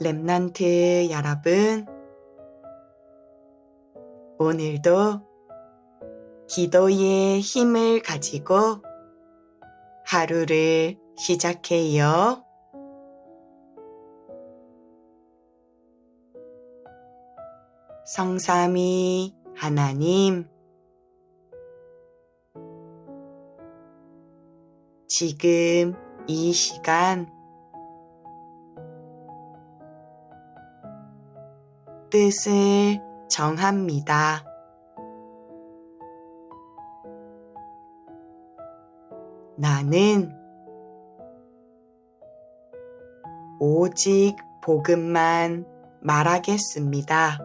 랩넌트 여러분, 오늘도 기도의 힘을 가지고 하루를 시작해요. 성삼이 하나님, 지금 이 시간 뜻을 정합니다. 나는 오직 복음만 말하겠습니다.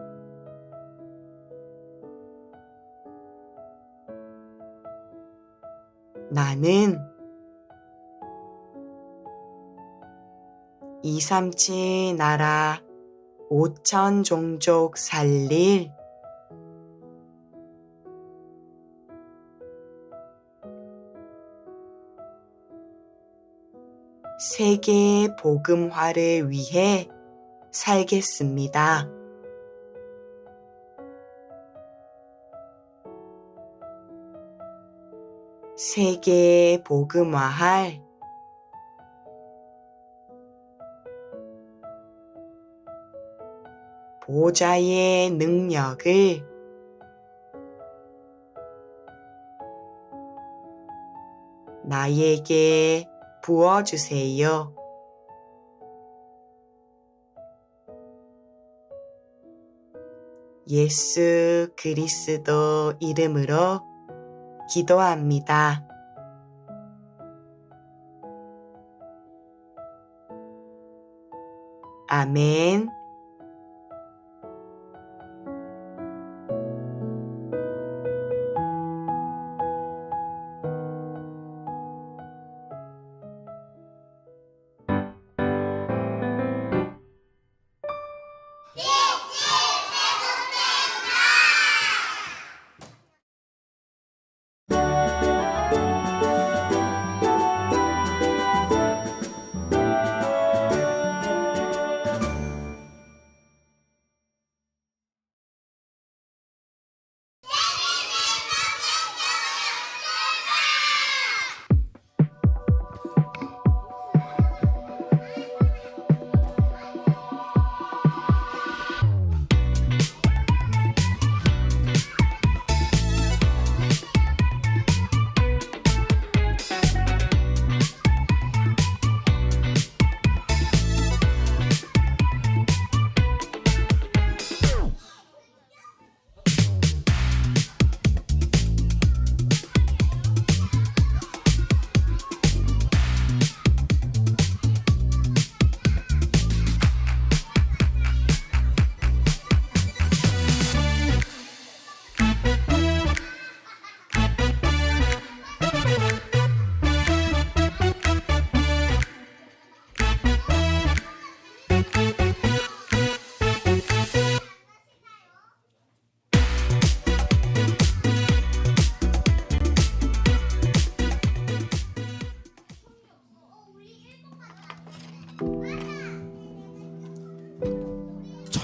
나는 이삼치 나라 오천 종족 살릴 세계 복음화를 위해 살겠습니다. 세계 복음화할 보좌의 능력을 나에게 부어주세요. 예수 그리스도 이름으로 기도합니다. 아멘.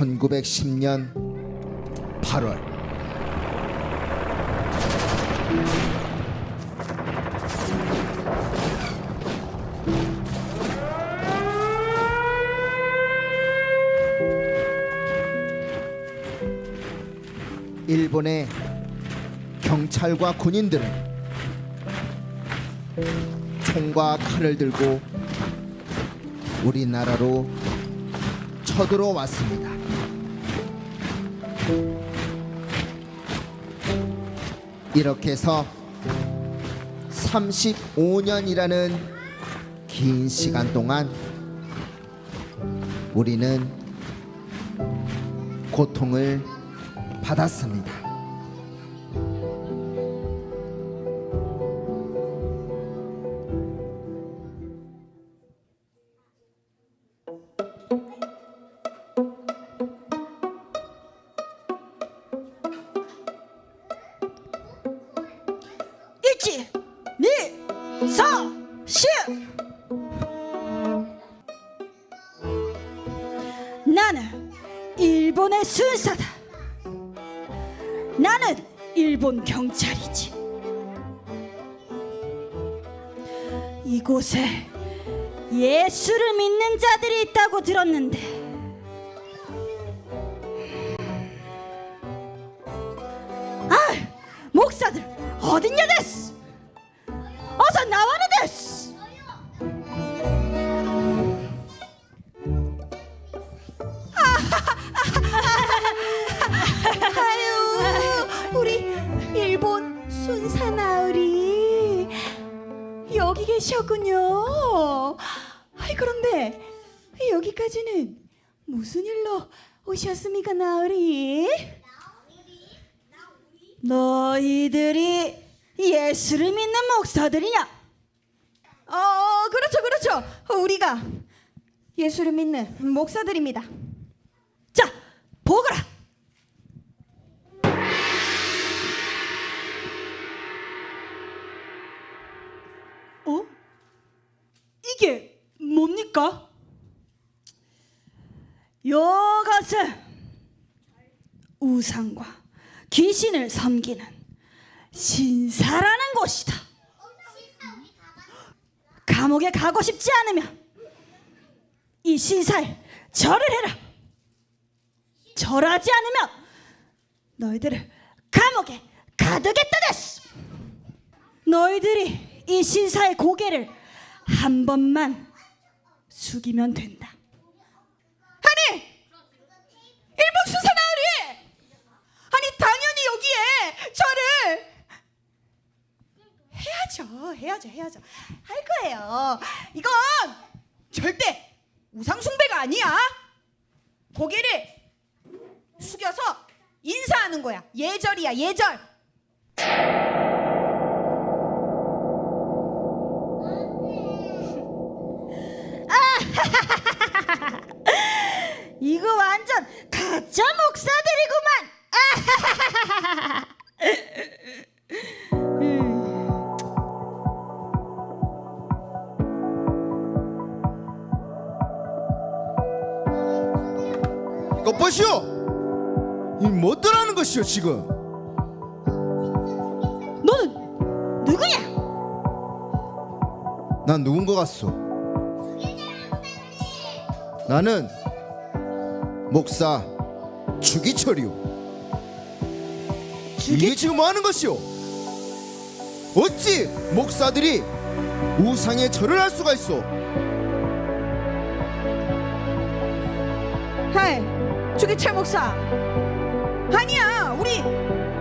천구백십 년 8월 일본의 경찰과 군인들은 총과 칼을 들고 우리나라로 쳐들어왔습니다. 이렇게 해서 35년이라는 긴 시간 동안 우리는 고통을 받았습니다. 나는 일본 경찰이지. 이곳에 예수를 믿는 자들이 있다고 들었는데 아 목사들 어딨냐 데 여기까지는 무슨 일로 오셨습니까, 나으리? 너희들이 예수를 믿는 목사들이냐? 어, 그렇죠, 그렇죠. 우리가 예수를 믿는 목사들입니다. 자, 보거라. 어? 이게 뭡니까? 요것은 우상과 귀신을 섬기는 신사라는 곳이다. 감옥에 가고 싶지 않으면 이 신사에 절을 해라. 절하지 않으면 너희들을 감옥에 가두겠다 됐어. 너희들이 이 신사의 고개를 한 번만 숙이면 된다. 아니, 일본 수사 나으리! 아니 당연히 여기에 저를 해야죠, 해야죠, 해야죠. 할 거예요. 이건 절대 우상 숭배가 아니야. 고개를 숙여서 인사하는 거야. 예절이야, 예절. 이거 완전 가짜 목사들이구만. 것 보시오. 이뭐 떠나는 것이오 지금? 너는 누구냐? 난 누군 것 같소? 나는 목사 주기철이오. 이게 지금 뭐 하는 것이오? 어찌 목사들이 우상에 절을 할 수가 있어? 주기철 목사. 아니야, 우리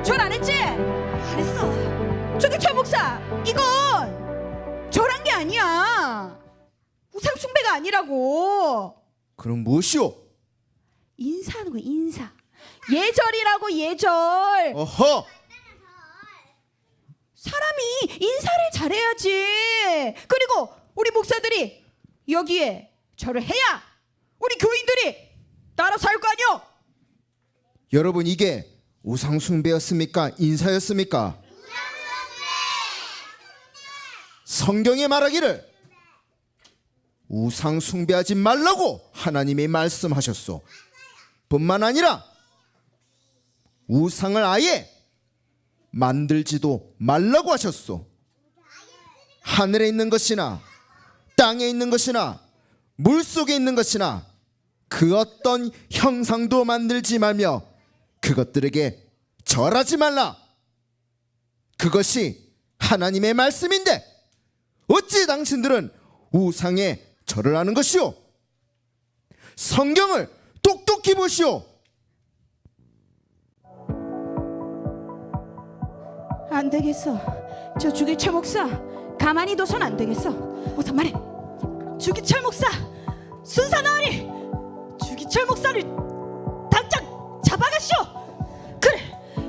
절 안 했지? 안 했어. 주기철 목사, 이건 절한 게 아니야. 우상 숭배가 아니라고. 그럼 무엇이오? 인사하는 거야, 인사. 예절이라고 예절. 어허! 사람이 인사를 잘해야지. 그리고 우리 목사들이 여기에 절을 해야 우리 교인들이 따라 살 거 아니요? 여러분 이게 우상 숭배였습니까? 인사였습니까? 성경에 말하기를 우상 숭배하지 말라고 하나님이 말씀하셨소. 뿐만 아니라 우상을 아예 만들지도 말라고 하셨소. 하늘에 있는 것이나 땅에 있는 것이나 물 속에 있는 것이나 그 어떤 형상도 만들지 말며 그것들에게 절하지 말라. 그것이 하나님의 말씀인데 어찌 당신들은 우상에 절을 하는 것이오? 성경을 똑똑히 보시오. 안 되겠어. 저 주기철 목사 가만히 둬선 안 되겠어. 어서 말해. 주기철 목사 순사 나으리 주기철 목사를 당장 잡아가시오. 그래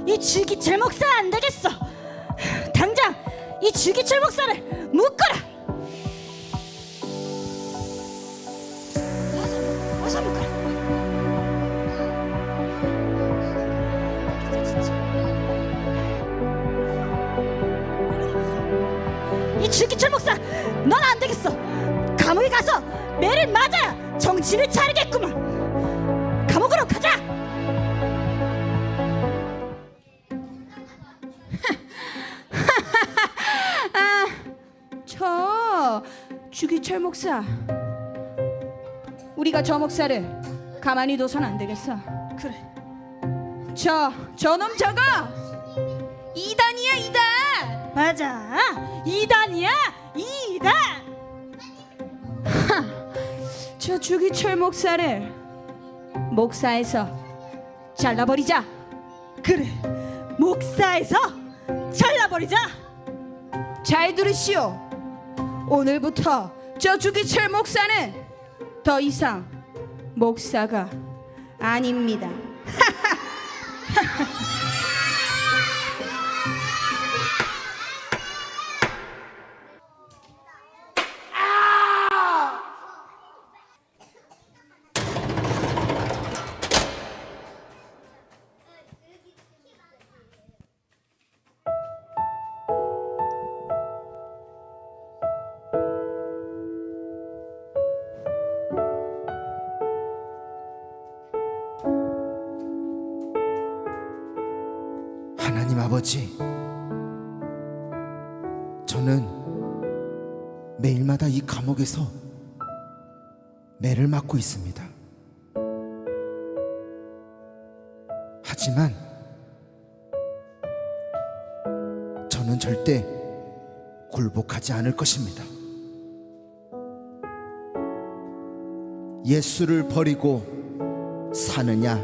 이 주기철 목사 안 되겠어. 당장 이 주기철 목사를 묶어라. 어서 어서 묶어라. 이 주기철 목사 넌 안 되겠어 감옥에 가서 매를 맞아야 정신을 차리 목사 우리가 저 목사를 가만히 둬선 안 되겠어. 그래. 저 저놈 저거! 이단이야 이단! 맞아. 이단이야 이단! 저 주기철 목사를 목사에서 잘라버리자. 그래. 목사에서 잘라버리자. 잘 들으시오. 오늘부터 저 주기철 목사는 더 이상 목사가 아닙니다 아버지, 저는 매일마다 이 감옥에서 매를 맞고 있습니다. 하지만 저는 절대 굴복하지 않을 것입니다. 예수를 버리고 사느냐?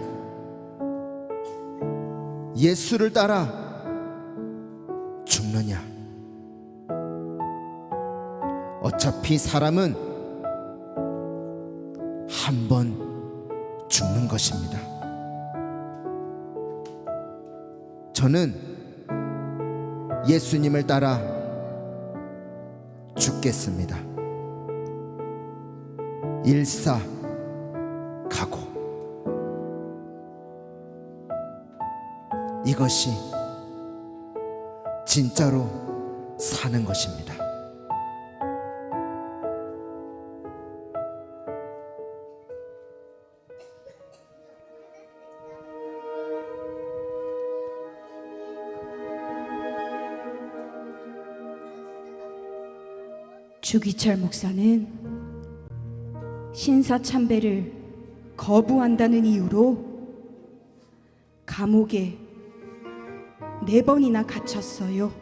예수를 따라 죽느냐? 어차피 사람은 한 번 죽는 것입니다. 저는 예수님을 따라 죽겠습니다. 일사 가고 이것이 진짜로 사는 것입니다. 주기철 목사는 신사 참배를 거부한다는 이유로 감옥에 네 번이나 갇혔어요.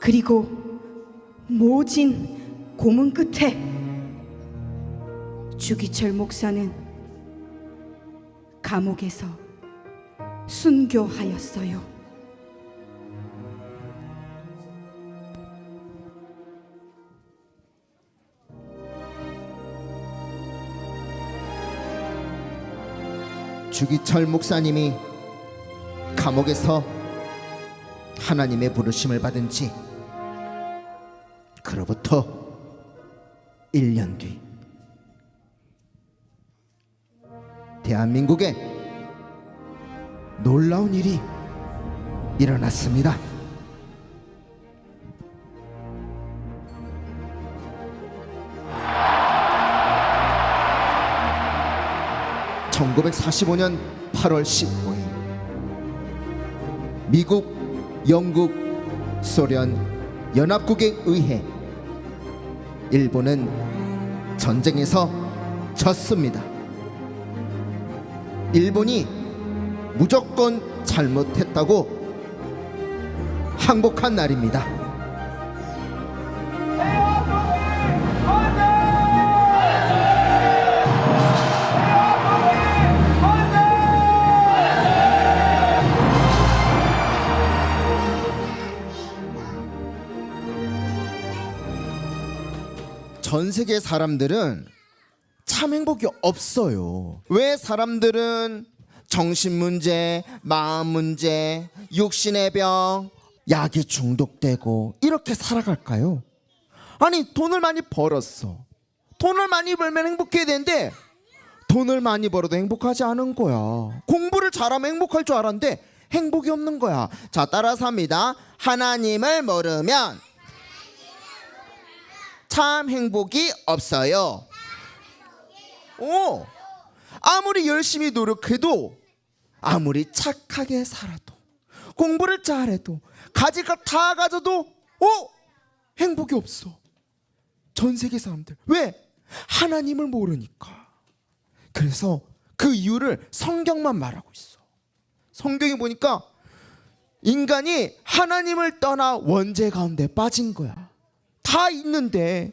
그리고 모진 고문 끝에 주기철 목사는 감옥에서 순교하였어요. 주기철 목사님이 감옥에서 하나님의 부르심을 받은 지 그로부터 1년 뒤 대한민국에 놀라운 일이 일어났습니다. (1945년 8월 15일) 미국, 영국, 소련, 연합국에 의해 일본은 전쟁에서 졌습니다. 일본이 무조건 잘못했다고 항복한 날입니다. 전 세계 사람들은 참 행복이 없어요. 왜 사람들은 정신 문제, 마음 문제, 육신의 병, 약에 중독되고 이렇게 살아갈까요? 아니 돈을 많이 벌었어. 돈을 많이 벌면 행복해야 되는데 돈을 많이 벌어도 행복하지 않은 거야. 공부를 잘하면 행복할 줄 알았는데 행복이 없는 거야. 자 따라서 합니다. 하나님을 모르면 참 행복이 없어요. 오, 아무리 열심히 노력해도 아무리 착하게 살아도 공부를 잘해도 가질 것 다 가져도 오 행복이 없어. 전 세계 사람들. 왜? 하나님을 모르니까. 그래서 그 이유를 성경만 말하고 있어. 성경에 보니까 인간이 하나님을 떠나 원죄 가운데 빠진 거야. 다 있는데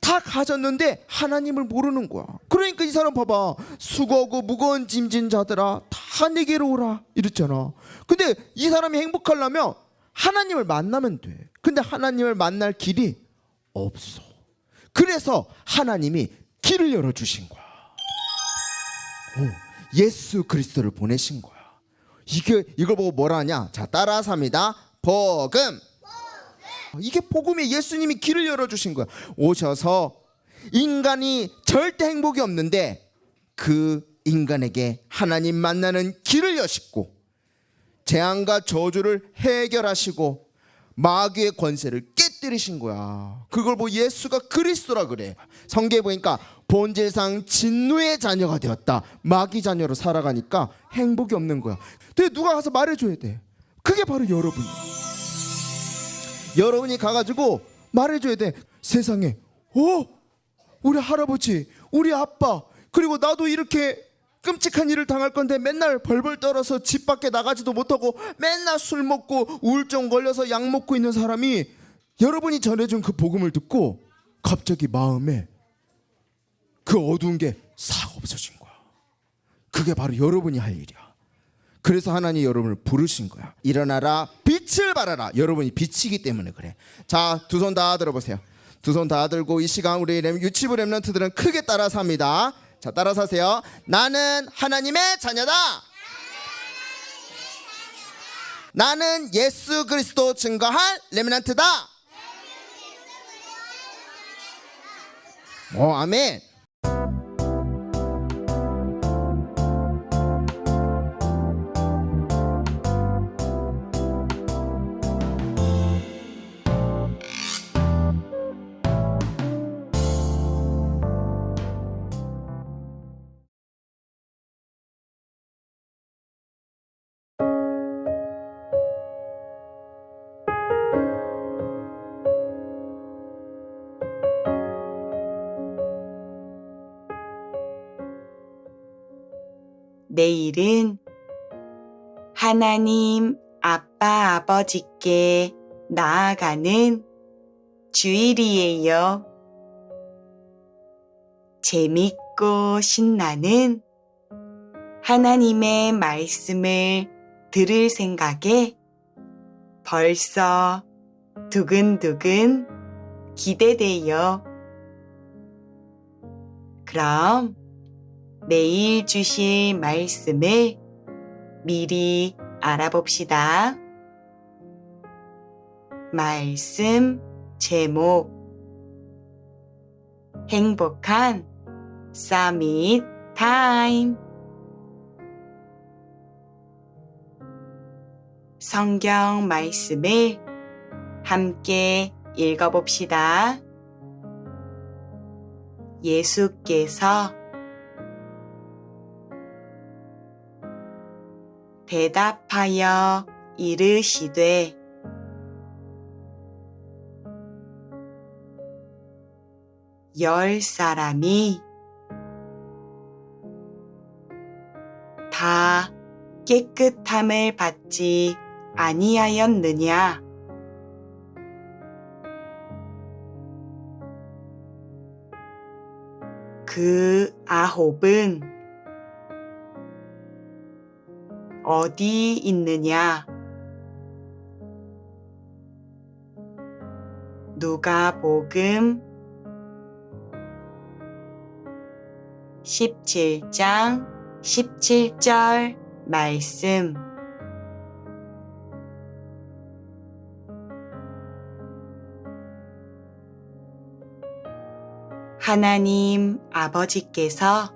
다 가졌는데 하나님을 모르는 거야. 그러니까 이 사람 봐봐. 수고하고 무거운 짐진 자들아 다 내게로 오라 이랬잖아. 근데 이 사람이 행복하려면 하나님을 만나면 돼. 근데 하나님을 만날 길이 없어. 그래서 하나님이 길을 열어 주신 거야. 오, 예수 그리스도를 보내신 거야. 이게 이걸 보고 뭐라 하냐? 자, 따라서 합니다. 복음. 이게 복음이 예수님이 길을 열어 주신 거야. 오셔서 인간이 절대 행복이 없는데 그 인간에게 하나님 만나는 길을 여셨고 재앙과 저주를 해결하시고 마귀의 권세를 깨뜨리신 거야. 그걸 보고 예수가 그리스도라 그래. 성경에 보니까 본질상 진노의 자녀가 되었다. 마귀 자녀로 살아가니까 행복이 없는 거야. 근데 누가 가서 말해줘야 돼. 그게 바로 여러분이야. 여러분이 가가지고 말해줘야 돼. 세상에, 어? 우리 할아버지, 우리 아빠, 그리고 나도 이렇게 끔찍한 일을 당할 건데 맨날 벌벌 떨어서 집 밖에 나가지도 못하고 맨날 술 먹고 우울증 걸려서 약 먹고 있는 사람이 여러분이 전해준 그 복음을 듣고 갑자기 마음에 그 어두운 게 싹 없어진 거야. 그게 바로 여러분이 할 일이야. 그래서 하나님 여러분을 부르신 거야. 일어나라, 빛을 발하라. 여러분이 빛이기 때문에 그래. 자, 두 손 다 들어보세요. 두 손 다 들고 이 시간 우리 렘- 유치부 렘런트들은 크게 따라서 합니다. 자, 따라서 하세요. 나는 하나님의 자녀다. 나는 예수 그리스도 증거할 렘넌트다. 어, 아멘. 내일은 하나님 아빠 아버지께 나아가는 주일이에요. 재밌고 신나는 하나님의 말씀을 들을 생각에 벌써 두근두근 기대돼요. 그럼 내일 주실 말씀을 미리 알아봅시다. 말씀 제목 행복한 서밋 타임 성경 말씀을 함께 읽어봅시다. 예수께서 대답하여 이르시되 열 사람이 다 깨끗함을 받지 아니하였느냐? 그 아홉은 어디 있느냐? 누가복음 17장 17절 말씀 하나님 아버지께서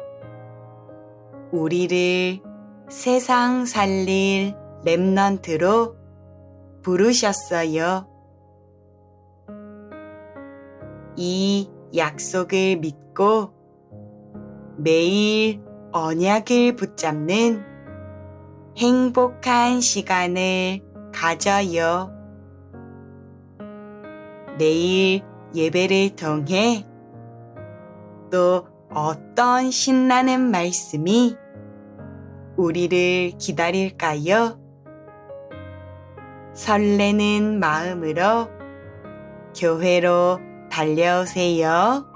우리를 세상 살릴 랩넌트로 부르셨어요. 이 약속을 믿고 매일 언약을 붙잡는 행복한 시간을 가져요. 내일 예배를 통해 또 어떤 신나는 말씀이 우리를 기다릴까요? 설레는 마음으로 교회로 달려오세요.